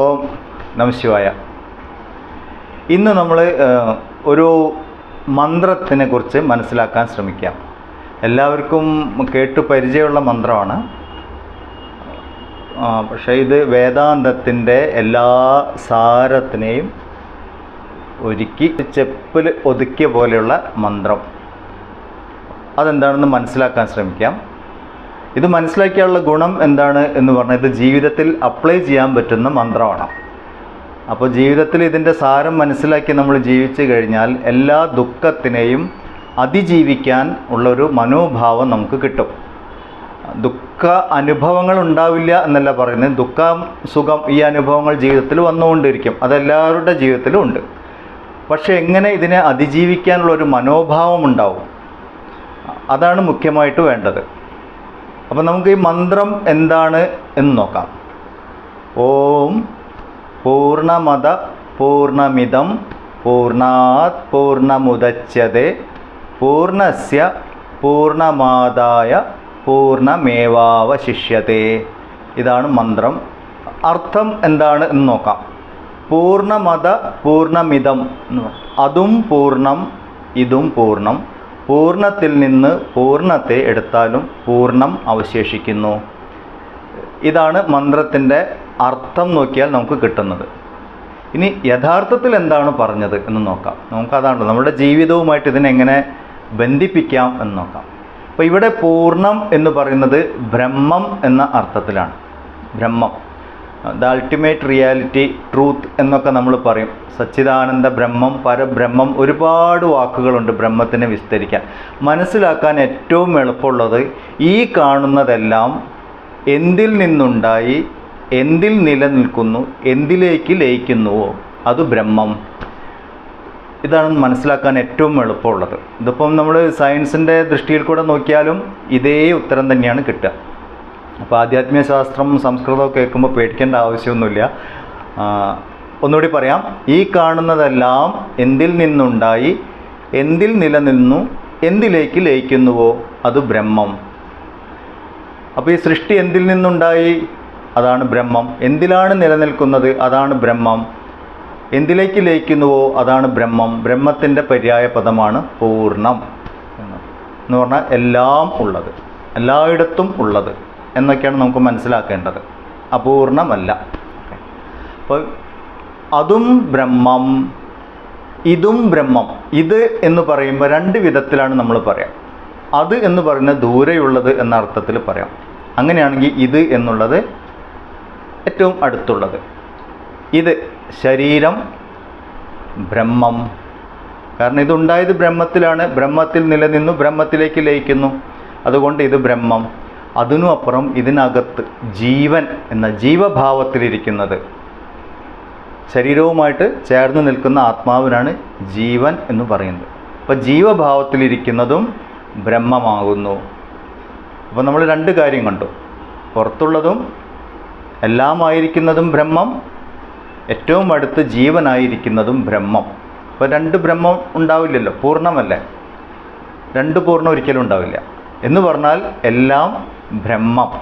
ഓം നമശിവായ ഇന്ന് നമ്മൾ ഒരു മന്ത്രത്തിനെ കുറിച്ച് മനസ്സിലാക്കാൻ ശ്രമിക്കാം. എല്ലാവർക്കും കേട്ട് പരിചയമുള്ള മന്ത്രമാണ്. പക്ഷേ ഇത് വേദാന്തത്തിന്റെ എല്ലാ സാരത്തിനെയും ഒരുക്കി ചെപ്പിൽ ഒതുക്കിയ പോലെയുള്ള മന്ത്രം. അതെന്താണെന്ന് മനസ്സിലാക്കാൻ ശ്രമിക്കാം. ഇത് മനസ്സിലാക്കിയുള്ള ഗുണം എന്താണ് എന്ന് പറഞ്ഞാൽ ഇത് ജീവിതത്തിൽ അപ്ലൈ ചെയ്യാൻ പറ്റുന്ന മന്ത്രമാണ്. അപ്പോൾ ജീവിതത്തിൽ ഇതിന്റെ സാരം മനസ്സിലാക്കി നമ്മൾ ജീവിച്ചു കഴിഞ്ഞാൽ എല്ലാ ദുഃഖത്തിനെയും അതിജീവിക്കാൻ ഉള്ളൊരു മനോഭാവം നമുക്ക് കിട്ടും. ദുഃഖ അനുഭവങ്ങൾ ഉണ്ടാവില്ല എന്നല്ല പറയുന്നത്. ദുഃഖം സുഖം ഈ അനുഭവങ്ങൾ ജീവിതത്തിൽ വന്നുകൊണ്ടിരിക്കും. അതെല്ലാവരുടെ ജീവിതത്തിലും ഉണ്ട്. പക്ഷേ എങ്ങനെ ഇതിനെ അതിജീവിക്കാനുള്ള ഒരു മനോഭാവം ഉണ്ടാവും? അതാണ് മുഖ്യമായിട്ട് വേണ്ടത്. അപ്പം നമുക്ക് ഈ മന്ത്രം എന്താണ് എന്ന് നോക്കാം. ഓം പൂർണമത പൂർണമിതം പൂർണാത് പൂർണമുദച്യത്തെ പൂർണസ്യ പൂർണമാതായ പൂർണമേവാവശിഷ്യത്തെ ഇതാണ് മന്ത്രം. അർത്ഥം എന്താണ് എന്ന് നോക്കാം. പൂർണമത പൂർണമിതം അതും പൂർണം ഇതും പൂർണം പൂർണത്തിൽ നിന്ന് പൂർണത്തെ എടുത്താലും പൂർണം അവശേഷിക്കുന്നു. ഇതാണ് മന്ത്രത്തിന്റെ അർത്ഥം നോക്കിയാൽ നമുക്ക് കിട്ടുന്നത്. ഇനി യഥാർത്ഥത്തിൽ എന്താണ് പറഞ്ഞത് എന്ന് നോക്കാം. നമുക്കതാണ് നമ്മുടെ ജീവിതവുമായിട്ട് ഇതിനെങ്ങനെ ബന്ധിപ്പിക്കാം എന്ന് നോക്കാം. അപ്പോൾ ഇവിടെ പൂർണം എന്ന് പറയുന്നത് ബ്രഹ്മം എന്ന അർത്ഥത്തിലാണ്. ബ്രഹ്മം. ദ അൾട്ടിമേറ്റ് റിയാലിറ്റി ട്രൂത്ത് എന്നൊക്കെ നമ്മൾ പറയും. സച്ചിദാനന്ദ ബ്രഹ്മം പരബ്രഹ്മം ഒരുപാട് വാക്കുകളുണ്ട് ബ്രഹ്മത്തിനെ വിസ്തരിക്കാൻ. മനസ്സിലാക്കാൻ ഏറ്റവും എളുപ്പമുള്ളത് ഈ കാണുന്നതെല്ലാം എന്തിൽ നിന്നുണ്ടായി എന്തിൽ നിലനിൽക്കുന്നു എന്തിലേക്ക് ലയിക്കുന്നുവോ അത് ബ്രഹ്മം. ഇതാണ് മനസ്സിലാക്കാൻ ഏറ്റവും എളുപ്പമുള്ളത്. ഇതിപ്പം നമ്മൾ സയൻസിന്റെ ദൃഷ്ടിയിൽ കൂടെ നോക്കിയാലും ഇതേ ഉത്തരം തന്നെയാണ് കിട്ടുക. അപ്പോൾ ആധ്യാത്മിക ശാസ്ത്രം സംസ്കൃതം കേൾക്കുമ്പോൾ പേടിക്കേണ്ട ആവശ്യമൊന്നുമില്ല. ഒന്നുകൂടി പറയാം. ഈ കാണുന്നതെല്ലാം എന്തിൽ നിന്നുണ്ടായി? എന്തിൽ നിലനിന്നു? എന്തിലേക്ക് ലയിക്കുന്നുവോ? അത് ബ്രഹ്മം. അപ്പോൾ ഈ സൃഷ്ടി എന്തിൽ നിന്നുണ്ടായി? അതാണ് ബ്രഹ്മം. എന്തിലാണ് നിലനിൽക്കുന്നത്? അതാണ് ബ്രഹ്മം. എന്തിലേക്ക് ലയിക്കുന്നുവോ? അതാണ് ബ്രഹ്മം. ബ്രഹ്മത്തിന്റെ പര്യായ പദമാണ് പൂർണം എന്ന് പറഞ്ഞാൽ എല്ലാം ഉള്ളത്. എല്ലായിടത്തും ഉള്ളത്. എന്നൊക്കെയാണ് നമുക്ക് മനസ്സിലാക്കേണ്ടത്. അപൂർണമല്ല. അപ്പോൾ അതും ബ്രഹ്മം ഇതും ബ്രഹ്മം. ഇത് എന്ന് പറയുമ്പോൾ രണ്ട് വിധത്തിലാണ് നമ്മൾ പറയാം. അത് എന്ന് പറയുന്നത് ദൂരെയുള്ളത് എന്ന അർത്ഥത്തിൽ പറയാം. അങ്ങനെയാണെങ്കിൽ ഇത് എന്നുള്ളത് ഏറ്റവും അടുത്തുള്ളത്. ഇത് ശരീരം ബ്രഹ്മം. കാരണം ഇതുണ്ടായത് ബ്രഹ്മത്തിലാണ്. ബ്രഹ്മത്തിൽ നിലനിന്നു ബ്രഹ്മത്തിലേക്ക് ലയിക്കുന്നു. അതുകൊണ്ട് ഇത് ബ്രഹ്മം. അതിനും അപ്പുറം ഇതിനകത്ത് ജീവൻ എന്ന ജീവഭാവത്തിലിരിക്കുന്നത്. ശരീരവുമായിട്ട് ചേർന്ന് നിൽക്കുന്ന ആത്മാവിനാണ് ജീവൻ എന്ന് പറയുന്നത്. അപ്പോൾ ജീവഭാവത്തിലിരിക്കുന്നതും ബ്രഹ്മമാകുന്നു. അപ്പോൾ നമ്മൾ രണ്ട് കാര്യം കണ്ടു. പുറത്തുള്ളതും എല്ലാമായിരിക്കുന്നതും ബ്രഹ്മം. ഏറ്റവും അടുത്ത് ജീവനായിരിക്കുന്നതും ബ്രഹ്മം. അപ്പോൾ രണ്ട് ബ്രഹ്മം ഉണ്ടാവില്ലല്ലോ പൂർണമല്ലേ? രണ്ട് പൂർണം ഒരിക്കലും ഉണ്ടാവില്ല. എന്ന് പറഞ്ഞാൽ എല്ലാം ബ്രഹ്മം.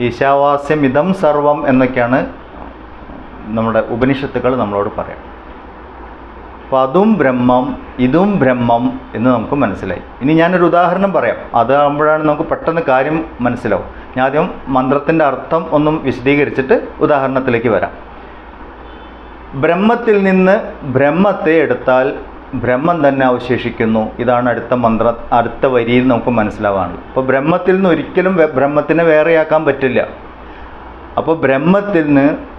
ഈശാവാസ്യം ഇതം സർവം എന്നൊക്കെയാണ് നമ്മുടെ ഉപനിഷത്തുകൾ നമ്മളോട് പറയാം. അപ്പോൾ അതും ബ്രഹ്മം ഇതും ബ്രഹ്മം എന്ന് നമുക്ക് മനസ്സിലായി. ഇനി ഞാനൊരു ഉദാഹരണം പറയാം. അതാകുമ്പോഴാണ് നമുക്ക് പെട്ടെന്ന് കാര്യം മനസ്സിലാവും. ഞാൻ ആദ്യം മന്ത്രത്തിന്റെ അർത്ഥം ഒന്നും വിശദീകരിച്ചിട്ട് ഉദാഹരണത്തിലേക്ക് വരാം. ബ്രഹ്മത്തിൽ നിന്ന് ബ്രഹ്മത്തെ എടുത്താൽ ബ്രഹ്മം തന്നെ അവശേഷിക്കുന്നു. ഇതാണ് അടുത്ത മന്ത്ര അടുത്ത വരിയിൽ നമുക്ക് മനസ്സിലാവാനുള്ളത്. അപ്പോൾ ബ്രഹ്മത്തിൽ നിന്ന് ഒരിക്കലും ബ്രഹ്മത്തിനെ വേറെയാക്കാൻ പറ്റില്ല. അപ്പോൾ ബ്രഹ്മത്തിൽ നിന്ന്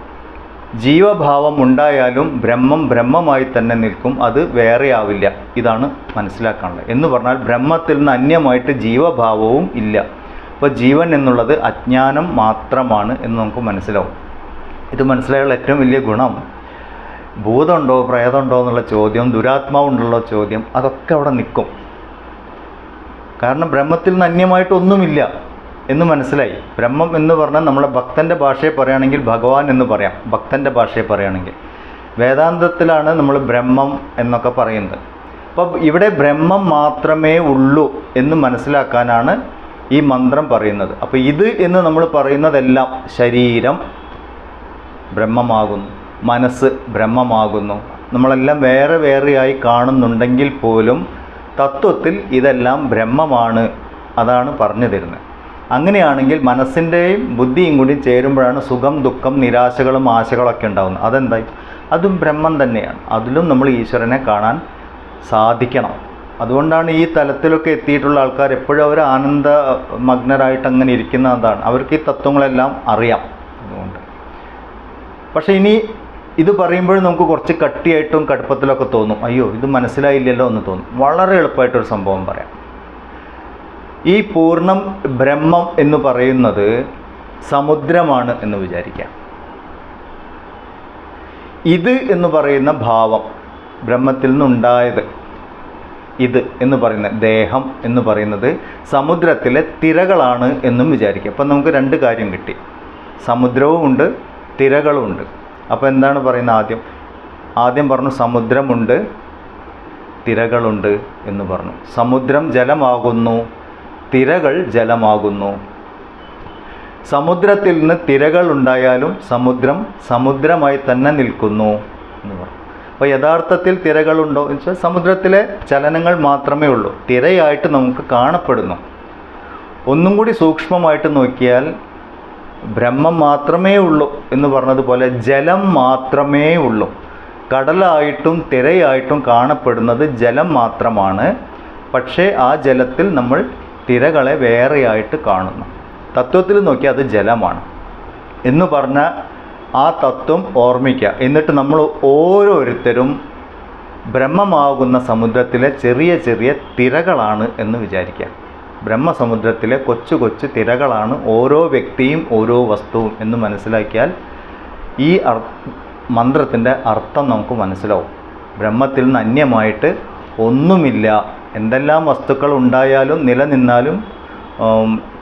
ജീവഭാവം ഉണ്ടായാലും ബ്രഹ്മം ബ്രഹ്മമായി തന്നെ നിൽക്കും. അത് വേറെയാവില്ല. ഇതാണ് മനസ്സിലാക്കാനുള്ളത്. എന്ന് പറഞ്ഞാൽ ബ്രഹ്മത്തിൽ നിന്ന് അന്യമായിട്ട് ജീവഭാവവും ഇല്ല. അപ്പോൾ ജീവൻ എന്നുള്ളത് അജ്ഞാനം മാത്രമാണ് എന്ന് നമുക്ക് മനസ്സിലാവും. ഇത് മനസ്സിലായുള്ള ഏറ്റവും വലിയ ഗുണം. ഭൂതമുണ്ടോ പ്രേതമുണ്ടോ എന്നുള്ള ചോദ്യം ദുരാത്മാവുണ്ടല്ലോ ചോദ്യം അതൊക്കെ അവിടെ നിൽക്കും. കാരണം ബ്രഹ്മത്തിൽ നിന്ന് അന്യമായിട്ടൊന്നുമില്ല എന്ന് മനസ്സിലായി. ബ്രഹ്മം എന്ന് പറഞ്ഞാൽ നമ്മളെ ഭക്തന്റെ ഭാഷയെ പറയുകയാണെങ്കിൽ ഭഗവാൻ എന്ന് പറയാം. ഭക്തന്റെ ഭാഷയെ പറയുകയാണെങ്കിൽ. വേദാന്തത്തിലാണ് നമ്മൾ ബ്രഹ്മം എന്നൊക്കെ പറയുന്നത്. അപ്പോൾ ഇവിടെ ബ്രഹ്മം മാത്രമേ ഉള്ളൂ എന്ന് മനസ്സിലാക്കാനാണ് ഈ മന്ത്രം പറയുന്നത്. അപ്പോൾ ഇത് എന്ന് നമ്മൾ പറയുന്നതെല്ലാം ശരീരം ബ്രഹ്മമാകുന്നു. മനസ്സ് ബ്രഹ്മമാകുന്നു. നമ്മളെല്ലാം വേറെ വേറെയായി കാണുന്നുണ്ടെങ്കിൽ പോലും തത്വത്തിൽ ഇതെല്ലാം ബ്രഹ്മമാണ് അതാണ് പറഞ്ഞു തരുന്നത്. അങ്ങനെയാണെങ്കിൽ മനസ്സിന്റെയും ബുദ്ധിയും കൂടി ചേരുമ്പോഴാണ് സുഖം ദുഃഖം നിരാശകളും ആശകളൊക്കെ ഉണ്ടാകുന്നത് അതെന്തായി? അതും ബ്രഹ്മം തന്നെയാണ്. അതിലും നമ്മൾ ഈശ്വരനെ കാണാൻ സാധിക്കണം. അതുകൊണ്ടാണ് ഈ തലത്തിലൊക്കെ എത്തിയിട്ടുള്ള ആൾക്കാർ എപ്പോഴും അവർ ആനന്ദ മഗ്നരായിട്ട് അങ്ങനെ ഇരിക്കുന്നതാണ്. അവർക്ക് ഈ തത്വങ്ങളെല്ലാം അറിയാം. അതുകൊണ്ട്. പക്ഷേ ഇനി ഇത് പറയുമ്പോഴും നമുക്ക് കുറച്ച് കട്ടിയായിട്ടും കടുപ്പത്തിലൊക്കെ തോന്നും. അയ്യോ ഇത് മനസ്സിലായില്ലല്ലോ എന്ന് തോന്നും. വളരെ എളുപ്പമായിട്ടൊരു സംഭവം പറയാം. ഈ പൂർണം ബ്രഹ്മം എന്ന് പറയുന്നത് സമുദ്രമാണ് എന്ന് വിചാരിക്കാം. ഇത് എന്ന് പറയുന്ന ഭാവം ബ്രഹ്മത്തിൽ നിന്നുണ്ടായത് ഇത് എന്ന് പറയുന്ന ദേഹം എന്ന് പറയുന്നത് സമുദ്രത്തിലെ തിരകളാണ് എന്നും വിചാരിക്കുക അപ്പം നമുക്ക് രണ്ട് കാര്യം കിട്ടി. സമുദ്രവും ഉണ്ട് തിരകളും ഉണ്ട്. അപ്പോൾ എന്താണ് പറയുന്നത് ആദ്യം? ആദ്യം പറഞ്ഞു സമുദ്രമുണ്ട് തിരകളുണ്ട് എന്ന് പറഞ്ഞു. സമുദ്രം ജലമാകുന്നു തിരകൾ ജലമാകുന്നു. സമുദ്രത്തിൽ നിന്ന് തിരകൾ ഉണ്ടായാലും സമുദ്രം സമുദ്രമായി തന്നെ നിൽക്കുന്നു എന്ന് പറഞ്ഞു. അപ്പോൾ യഥാർത്ഥത്തിൽ തിരകളുണ്ടോ എന്ന് വെച്ചാൽ സമുദ്രത്തിലെ ചലനങ്ങൾ മാത്രമേ ഉള്ളൂ. തിരയായിട്ട് നമുക്ക് കാണപ്പെടുന്നു. ഒന്നും കൂടി സൂക്ഷ്മമായിട്ട് നോക്കിയാൽ ബ്രഹ്മം മാത്രമേ ഉള്ളൂ എന്ന് പറഞ്ഞതുപോലെ ജലം മാത്രമേ ഉള്ളൂ. കടലായിട്ടും തിരയായിട്ടും കാണപ്പെടുന്നത് ജലം മാത്രമാണ്. പക്ഷേ ആ ജലത്തിൽ നമ്മൾ തിരകളെ വേറെയായിട്ട് കാണുന്നു. തത്വത്തിൽ നോക്കിയാൽ അത് ജലമാണ്. എന്ന് പറഞ്ഞ ആ തത്വം ഓർമ്മിക്കുക. എന്നിട്ട് നമ്മൾ ഓരോരുത്തരും ബ്രഹ്മമാകുന്ന സമുദ്രത്തിലെ ചെറിയ ചെറിയ തിരകളാണ് എന്ന് വിചാരിക്കുക. ബ്രഹ്മസമുദ്രത്തിലെ കൊച്ചു കൊച്ചു തിരകളാണ് ഓരോ വ്യക്തിയും ഓരോ വസ്തുവും എന്ന് മനസ്സിലാക്കിയാൽ ഈ അർ മന്ത്രത്തിന്റെ അർത്ഥം നമുക്ക് മനസ്സിലാവും. ബ്രഹ്മത്തിൽ നിന്ന് അന്യമായിട്ട് ഒന്നുമില്ല. എന്തെല്ലാം വസ്തുക്കൾ ഉണ്ടായാലും നിലനിന്നാലും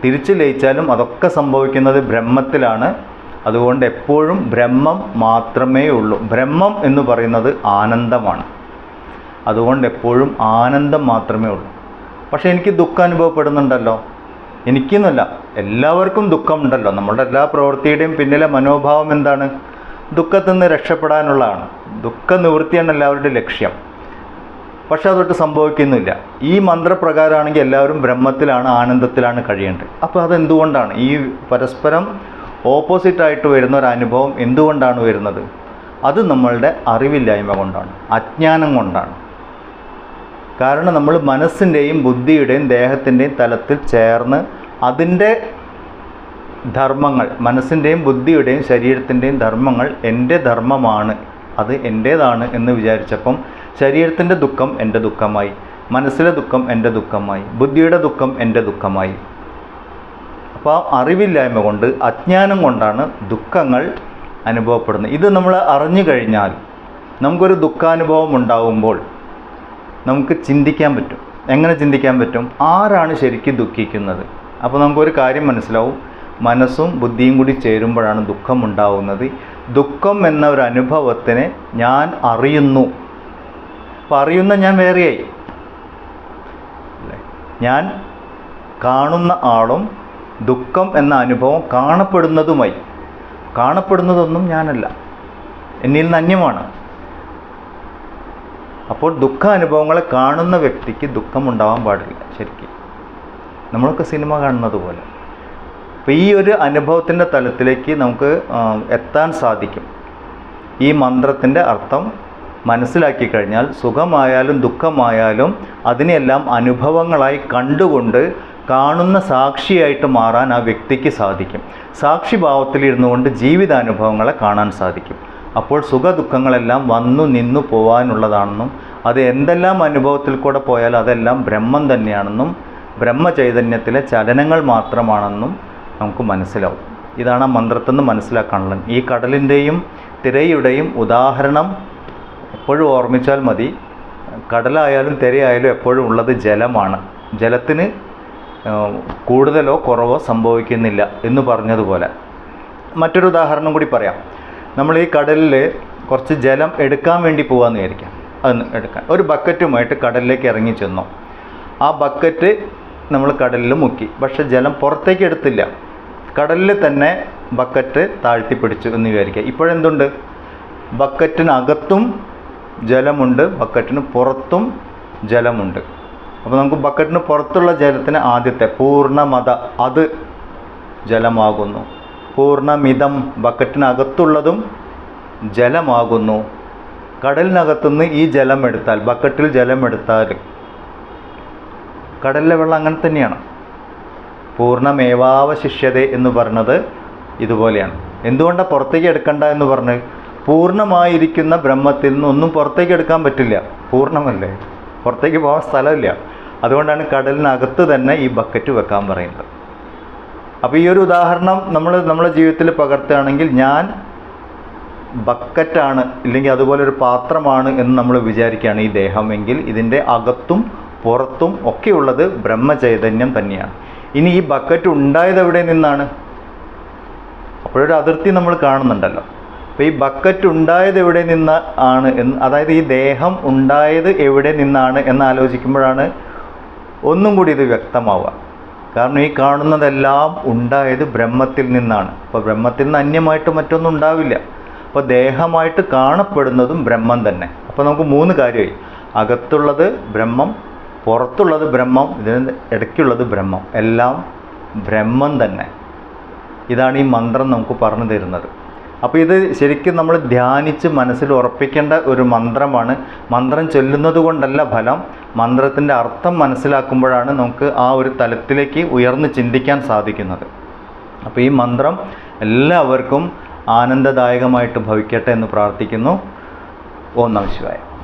തിരിച്ചു ലയിച്ചാലും അതൊക്കെ സംഭവിക്കുന്നത് ബ്രഹ്മത്തിലാണ്. അതുകൊണ്ട് എപ്പോഴും ബ്രഹ്മം മാത്രമേ ഉള്ളൂ. ബ്രഹ്മം എന്ന് പറയുന്നത് ആനന്ദമാണ്. അതുകൊണ്ട് എപ്പോഴും ആനന്ദം മാത്രമേ ഉള്ളൂ. പക്ഷേ എനിക്ക് ദുഃഖം അനുഭവപ്പെടുന്നുണ്ടല്ലോ. എനിക്കെന്നല്ല എല്ലാവർക്കും ദുഃഖമുണ്ടല്ലോ. നമ്മുടെ എല്ലാ പ്രവൃത്തിയുടെയും പിന്നിലെ മനോഭാവം എന്താണ്? ദുഃഖത്തിൽ നിന്ന് രക്ഷപ്പെടാനുള്ളതാണ്. ദുഃഖ നിവൃത്തിയാണ് എല്ലാവരുടെയും ലക്ഷ്യം. പക്ഷെ അതൊട്ട് സംഭവിക്കുന്നില്ല. ഈ മന്ത്രപ്രകാരമാണെങ്കിൽ എല്ലാവരും ബ്രഹ്മത്തിലാണ് ആനന്ദത്തിലാണ് കഴിയേണ്ടത്. അപ്പോൾ അതെന്തുകൊണ്ടാണ്? ഈ പരസ്പരം ഓപ്പോസിറ്റായിട്ട് വരുന്ന ഒരു അനുഭവം എന്തുകൊണ്ടാണ് വരുന്നത്? അത് നമ്മളുടെ അറിവില്ലായ്മ കൊണ്ടാണ് അജ്ഞാനം കൊണ്ടാണ്. കാരണം നമ്മൾ മനസ്സിന്റെയും ബുദ്ധിയുടെയും ദേഹത്തിന്റെയും തലത്തിൽ ചേർന്ന് അതിന്റെ ധർമ്മങ്ങൾ മനസ്സിന്റെയും ബുദ്ധിയുടെയും ശരീരത്തിന്റെയും ധർമ്മങ്ങൾ എന്റെ ധർമ്മമാണ് അത് എന്റേതാണ് എന്ന് വിചാരിച്ചപ്പം ശരീരത്തിന്റെ ദുഃഖം എന്റെ ദുഃഖമായി മനസ്സിലെ ദുഃഖം എന്റെ ദുഃഖമായി ബുദ്ധിയുടെ ദുഃഖം എന്റെ ദുഃഖമായി. അപ്പോൾ അറിവില്ലായ്മ കൊണ്ട് അജ്ഞാനം കൊണ്ടാണ് ദുഃഖങ്ങൾ അനുഭവപ്പെടുന്നത്. ഇത് നമ്മൾ അറിഞ്ഞു കഴിഞ്ഞാൽ നമുക്കൊരു ദുഃഖാനുഭവം ഉണ്ടാവുമ്പോൾ നമുക്ക് ചിന്തിക്കാൻ പറ്റും. എങ്ങനെ ചിന്തിക്കാൻ പറ്റും? ആരാണ് ശരിക്കും ദുഃഖിക്കുന്നത്? അപ്പോൾ നമുക്കൊരു കാര്യം മനസ്സിലാവും. മനസ്സും ബുദ്ധിയും കൂടി ചേരുമ്പോഴാണ് ദുഃഖം ഉണ്ടാവുന്നത്. ദുഃഖം എന്ന ഒരു അനുഭവത്തിനെ ഞാൻ അറിയുന്നു. അപ്പോൾ അറിയുന്ന ഞാൻ വേറെയായി? ഞാൻ കാണുന്ന ആളും ദുഃഖം എന്ന അനുഭവം കാണപ്പെടുന്നതുമായി. കാണപ്പെടുന്നതൊന്നും ഞാനല്ല. എന്നിൽ നിന്ന് അന്യമാണ്. അപ്പോൾ ദുഃഖ അനുഭവങ്ങളെ കാണുന്ന വ്യക്തിക്ക് ദുഃഖമുണ്ടാവാൻ പാടില്ല ശരിക്കും. നമ്മളൊക്കെ സിനിമ കാണുന്നത് പോലെ. അപ്പോൾ ഈ ഒരു അനുഭവത്തിന്റെ തലത്തിലേക്ക് നമുക്ക് എത്താൻ സാധിക്കും. ഈ മന്ത്രത്തിന്റെ അർത്ഥം മനസ്സിലാക്കി കഴിഞ്ഞാൽ സുഖമായാലും ദുഃഖമായാലും അതിനെല്ലാം അനുഭവങ്ങളായി കണ്ടുകൊണ്ട് കാണുന്ന സാക്ഷിയായിട്ട് മാറാൻ ആ വ്യക്തിക്ക് സാധിക്കും. സാക്ഷിഭാവത്തിലിരുന്നു കൊണ്ട് ജീവിതാനുഭവങ്ങളെ കാണാൻ സാധിക്കും. അപ്പോൾ സുഖ ദുഃഖങ്ങളെല്ലാം വന്നു നിന്നു പോവാനുള്ളതാണെന്നും അത് എന്തെല്ലാം അനുഭവത്തിൽ കൂടെ പോയാൽ അതെല്ലാം ബ്രഹ്മം തന്നെയാണെന്നും ബ്രഹ്മചൈതന്യത്തിലെ ചലനങ്ങൾ മാത്രമാണെന്നും നമുക്ക് മനസ്സിലാവും. ഇതാണ് ആ മന്ത്രത്തിൽ നിന്ന് മനസ്സിലാക്കാനുള്ളത്. ഈ കടലിന്റെയും തിരയുടെയും ഉദാഹരണം എപ്പോഴും ഓർമ്മിച്ചാൽ മതി. കടലായാലും തിരയായാലും എപ്പോഴും ഉള്ളത് ജലമാണ്. ജലത്തിന് കൂടുതലോ കുറവോ സംഭവിക്കുന്നില്ല എന്ന് പറഞ്ഞതുപോലെ. മറ്റൊരു ഉദാഹരണം കൂടി പറയാം. നമ്മൾ ഈ കടലിൽ കുറച്ച് ജലം എടുക്കാൻ വേണ്ടി പോകാമെന്ന് വിചാരിക്കാം. അതൊന്ന് എടുക്കാൻ. ഒരു ബക്കറ്റുമായിട്ട് കടലിലേക്ക് ഇറങ്ങി ചെന്നു. ആ ബക്കറ്റ് നമ്മൾ കടലിൽ മുക്കി. പക്ഷെ ജലം പുറത്തേക്ക് എടുത്തില്ല. കടലിൽ തന്നെ ബക്കറ്റ് താഴ്ത്തി പിടിച്ചു എന്ന് വിചാരിക്കുക. ഇപ്പോഴെന്തുണ്ട്? ബക്കറ്റിനകത്തും ജലമുണ്ട് ബക്കറ്റിന് പുറത്തും ജലമുണ്ട്. അപ്പോൾ നമുക്ക് ബക്കറ്റിന് പുറത്തുള്ള ജലത്തിന് ആദ്യത്തെ പൂർണമത അത് ജലമാകുന്നു. പൂർണമിതം ബക്കറ്റിനകത്തുള്ളതും ജലമാകുന്നു. കടലിനകത്തുനിന്ന് ഈ ജലം എടുത്താൽ ബക്കറ്റിൽ ജലം എടുത്താൽ കടലിലെ വെള്ളം അങ്ങനെ തന്നെയാണ്. പൂർണമേവാവശിഷ്യത എന്ന് പറഞ്ഞത് ഇതുപോലെയാണ്. എന്തുകൊണ്ടാണ് പുറത്തേക്ക് എടുക്കണ്ട എന്ന് പറഞ്ഞ് പൂർണമായിരിക്കുന്ന ബ്രഹ്മത്തിൽ നിന്ന് ഒന്നും പുറത്തേക്ക് എടുക്കാൻ പറ്റില്ല. പൂർണമല്ലേ? പുറത്തേക്ക് പോകാൻ സ്ഥലമില്ല. അതുകൊണ്ടാണ് കടലിനകത്ത് തന്നെ ഈ ബക്കറ്റ് വെക്കാൻ പറയുന്നത്. അപ്പോൾ ഈ ഒരു ഉദാഹരണം നമ്മൾ നമ്മുടെ ജീവിതത്തിൽ പകർത്തുകയാണെങ്കിൽ ഞാൻ ബക്കറ്റാണ് ഇല്ലെങ്കിൽ അതുപോലെ ഒരു പാത്രമാണ് എന്ന് നമ്മൾ വിചാരിക്കുകയാണ് ഈ ദേഹമെങ്കിൽ ഇതിന്റെ അകത്തും പുറത്തും ഒക്കെയുള്ളത് ബ്രഹ്മചൈതന്യം തന്നെയാണ്. ഇനി ഈ ബക്കറ്റ് ഉണ്ടായത് എവിടെ നിന്നാണ്? അപ്പോഴൊരു അതിർത്തി നമ്മൾ കാണുന്നുണ്ടല്ലോ. അപ്പോൾ ഈ ബക്കറ്റ് ഉണ്ടായത് എവിടെ നിന്ന് ആണ് എന്ന് അതായത് ഈ ദേഹം ഉണ്ടായത് എവിടെ നിന്നാണ് എന്ന് ആലോചിക്കുമ്പോഴാണ് ഒന്നും കൂടി ഇത് വ്യക്തമാവുക. കാരണം ഈ കാണുന്നതെല്ലാം ഉണ്ടായത് ബ്രഹ്മത്തിൽ നിന്നാണ്. അപ്പോൾ ബ്രഹ്മത്തിൽ നിന്ന് അന്യമായിട്ട് മറ്റൊന്നും ഉണ്ടാവില്ല. അപ്പോൾ ദേഹമായിട്ട് കാണപ്പെടുന്നതും ബ്രഹ്മം തന്നെ. അപ്പോൾ നമുക്ക് മൂന്ന് കാര്യമായി. അകത്തുള്ളത് ബ്രഹ്മം പുറത്തുള്ളത് ബ്രഹ്മം ഇതിന് ഇടയ്ക്കുള്ളത് ബ്രഹ്മം. എല്ലാം ബ്രഹ്മം തന്നെ. ഇതാണ് ഈ മന്ത്രം നമുക്ക് പറഞ്ഞു തരുന്നത്. അപ്പോൾ ഇത് ശരിക്കും നമ്മൾ ധ്യാനിച്ച് മനസ്സിൽ ഉറപ്പിക്കേണ്ട ഒരു മന്ത്രമാണ്. മന്ത്രം ചൊല്ലുന്നത് കൊണ്ടല്ല ഫലം. മന്ത്രത്തിന്റെ അർത്ഥം മനസ്സിലാക്കുമ്പോഴാണ് നമുക്ക് ആ ഒരു തലത്തിലേക്ക് ഉയർന്ന് ചിന്തിക്കാൻ സാധിക്കുന്നത്. അപ്പോൾ ഈ മന്ത്രം എല്ലാവർക്കും ആനന്ദദായകമായിട്ട് ഭവിക്കട്ടെ എന്ന് പ്രാർത്ഥിക്കുന്നു. ഓം നമ ശിവായ.